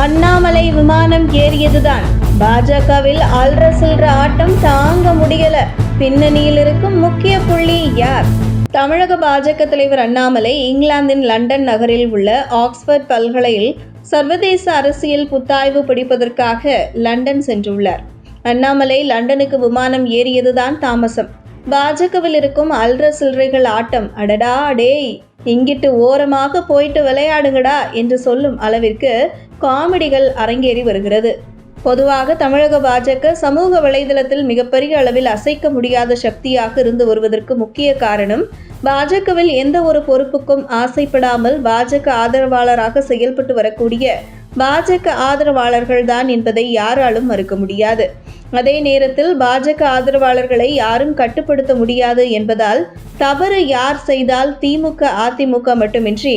அண்ணாமலை விமானம் ஏறியதுதான். பாஜகவில் அல்ற சில்ற ஆட்டம் தாங்க முடியல. பின்னணியில் இருக்கும் முக்கிய புள்ளி யார்? தமிழக பாஜக தலைவர் அண்ணாமலை இங்கிலாந்தின் லண்டன் நகரில் உள்ள ஆக்ஸ்போர்ட் பல்கலையில் சர்வதேச அரசியல் புத்தாய்வு படிப்பதற்காக லண்டன் சென்றுள்ளார். அண்ணாமலை லண்டனுக்கு விமானம் ஏறியதுதான் தாமசம். பாஜகவில் இருக்கும் அல்ற சில்லறைகள் ஆட்டம் அடடா டேய் இங்கிட்டு ஓரமாக போயிட்டு விளையாடுங்கடா என்று சொல்லும் அளவிற்கு காமெடிகள் அரங்கேறி வருகிறது. பொதுவாக தமிழக பாஜக சமூக வலைதளத்தில் மிகப்பெரிய அளவில் அசைக்க முடியாத சக்தியாக இருந்து வருவதற்கு முக்கிய காரணம் பாஜகவில் எந்த ஒரு பொறுப்புக்கும் ஆசைப்படாமல் பாஜக ஆதரவாளராக செயல்பட்டு வரக்கூடிய பாஜக ஆதரவாளர்கள் தான் என்பதை யாராலும் மறுக்க முடியாது. அதே நேரத்தில் பாஜக ஆதரவாளர்களை யாரும் கட்டுப்படுத்த முடியாது என்பதால் தவறு யார் செய்தால் திமுக அதிமுக மட்டுமின்றி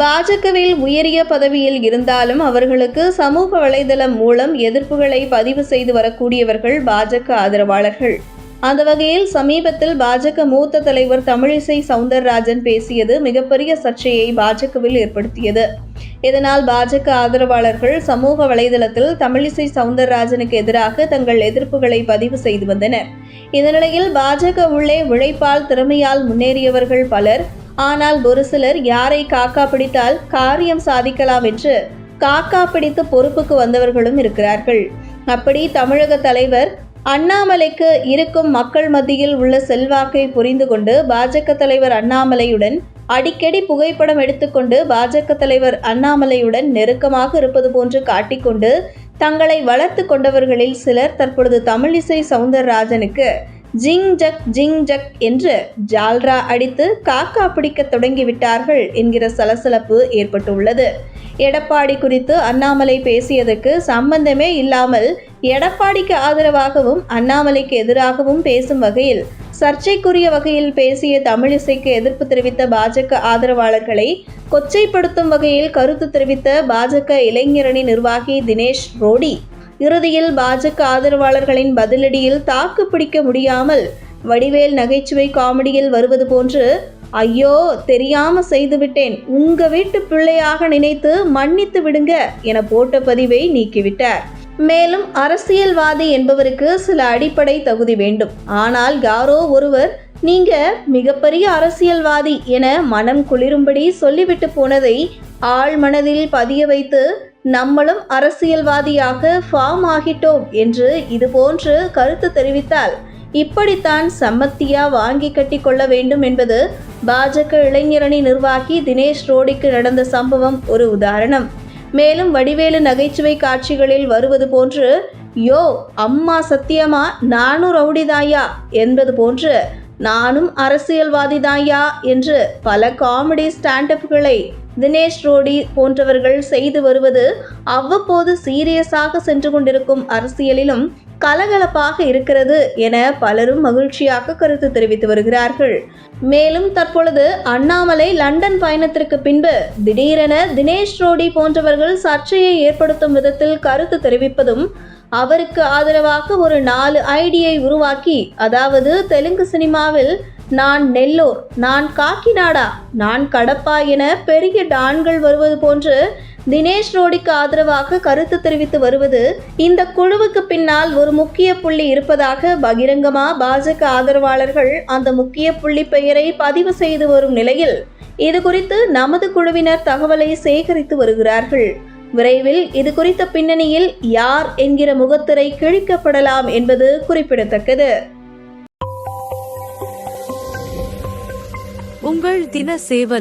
பாஜகவில் உயரிய பதவியில் இருந்தாலும் அவர்களுக்கு சமூக வலைதளம் மூலம் எதிர்ப்புகளை பதிவு செய்து வரக்கூடியவர்கள் பாஜக ஆதரவாளர்கள். அந்த வகையில் சமீபத்தில் பாஜக மூத்த தலைவர் தமிழிசை சவுந்தரராஜன் பேசியது மிகப்பெரிய சர்ச்சையை பாஜகவில் ஏற்படுத்தியது. இதனால் பாஜக ஆதரவாளர்கள் சமூக வலைதளத்தில் தமிழிசை சவுந்தரராஜனுக்கு எதிராக தங்கள் எதிர்ப்புகளை பதிவு செய்து வந்தனர். இந்த நிலையில் பாஜக உள்ளே உழைப்பால் திறமையால் முன்னேறியவர்கள் பலர் ஆனால் ஒரு சிலர் யாரை காக்கா பிடித்தால் காரியம் சாதிக்கலாம் என்று காக்கா பிடித்து பொறுப்புக்கு வந்தவர்களும் இருக்கிறார்கள். அப்படி தமிழக தலைவர் அண்ணாமலைக்கு இருக்கும் மக்கள் மத்தியில் உள்ள செல்வாக்கை புரிந்து கொண்டு பாஜக தலைவர் அண்ணாமலையுடன் அடிக்கடி புகைப்படம் எடுத்துக்கொண்டு பாஜக தலைவர் அண்ணாமலையுடன் நெருக்கமாக இருப்பது போன்று காட்டிக்கொண்டு தங்களை வளர்த்து கொண்டவர்களில் சிலர் தற்பொழுது தமிழிசை சவுந்தரராஜனுக்கு ஜிங் ஜக் ஜிங் ஜக் என்று ஜால்ரா அடித்து காக்கா பிடிக்க தொடங்கிவிட்டார்கள் என்கிற சலசலப்பு ஏற்பட்டுள்ளது. எடப்பாடி குறித்து அண்ணாமலை பேசியதற்கு சம்பந்தமே இல்லாமல் எடப்பாடிக்கு ஆதரவாகவும் அண்ணாமலைக்கு எதிராகவும் பேசும் வகையில் சர்ச்சைக்குரிய வகையில் பேசிய தமிழிசைக்கு எதிர்ப்பு தெரிவித்த பாஜக ஆதரவாளர்களை கொச்சைப்படுத்தும் வகையில் கருத்து தெரிவித்த பாஜக இளைஞரணி நிர்வாகி தினேஷ் ரோடி. இறுதியில் பாஜக ஆதரவாளர்களின் பதிலடியில் தாக்கு பிடிக்க முடியாமல் வடிவேல் நகைச்சுவை காமெடியில் வருவது போன்று ஐயோ தெரியாம செய்துவிட்டேன் உங்க வீட்டு பிள்ளையாக நினைத்து மன்னித்து விடுங்க என போட்ட பதிவை நீக்கிவிட்டார். மேலும் அரசியல்வாதி என்பவருக்கு சில அடிப்படை தகுதி வேண்டும். ஆனால் யாரோ ஒருவர் நீங்க மிகப்பெரிய அரசியல்வாதி என மனம் குளிரும்படி சொல்லிவிட்டு போனதை ஆழ் மனதில் பதிய வைத்து நம்மளும் அரசியல்வாதியாக ஃபார்ம் ஆகிட்டோம் என்று இதுபோன்று கருத்து தெரிவித்தால் இப்படித்தான் சம்மத்தியா வாங்கி கட்டி கொள்ள வேண்டும் என்பது பாஜக இளைஞரணி நிர்வாகி தினேஷ் ரோடிக்கு நடந்த சம்பவம் ஒரு உதாரணம். மேலும் வடிவேலு நகைச்சுவை காட்சிகளில் வருவது போன்று யோ அம்மா சத்தியமா நானும் ரவுடிதாயா? என்பது போன்று நானும் அரசியல்வாதிதாயா என்று பல காமெடி ஸ்டாண்டப்களை தினேஷ் ரோடி போன்றவர்கள் செய்து வருவது அவ்வப்போது சீரியஸாக சென்று கொண்டிருக்கும் அரசியலிலும் கலகலப்பாக இருக்கிறது என பலரும் மகிழ்ச்சியாக கருத்து தெரிவித்து வருகிறார்கள். மேலும் தற்பொழுது அண்ணாமலை லண்டன் பயணத்திற்கு பின்பு திடீரென தினேஷ் ரோடி போன்றவர்கள் சர்ச்சையை ஏற்படுத்தும் விதத்தில் கருத்து தெரிவிப்பதும் அவருக்கு ஆதரவாக ஒரு நாலு ஐடியை உருவாக்கி அதாவது தெலுங்கு சினிமாவில் நான் நெல்லூர் நான் காக்கிநாடா நான் கடப்பா என பெரிய டான்கள் வருவது போன்று தினேஷ் ரோடிக்கு ஆதரவாக கருத்து தெரிவித்து வருவது இந்த குழுவுக்கு பின்னால் ஒரு முக்கிய புள்ளி இருப்பதாக பகிரங்கமா பாஜக ஆதரவாளர்கள் அந்த முக்கிய புள்ளி பெயரை பதிவு செய்து வரும் நிலையில் இது குறித்து நமது குழுவினர் தகவலை சேகரித்து வருகிறார்கள். விரைவில் இது குறித்த பின்னணியில் யார் என்கிற முகத்திரை கிழிக்கப்படலாம் என்பது குறிப்பிடத்தக்கது. உங்கள் தின சேவல்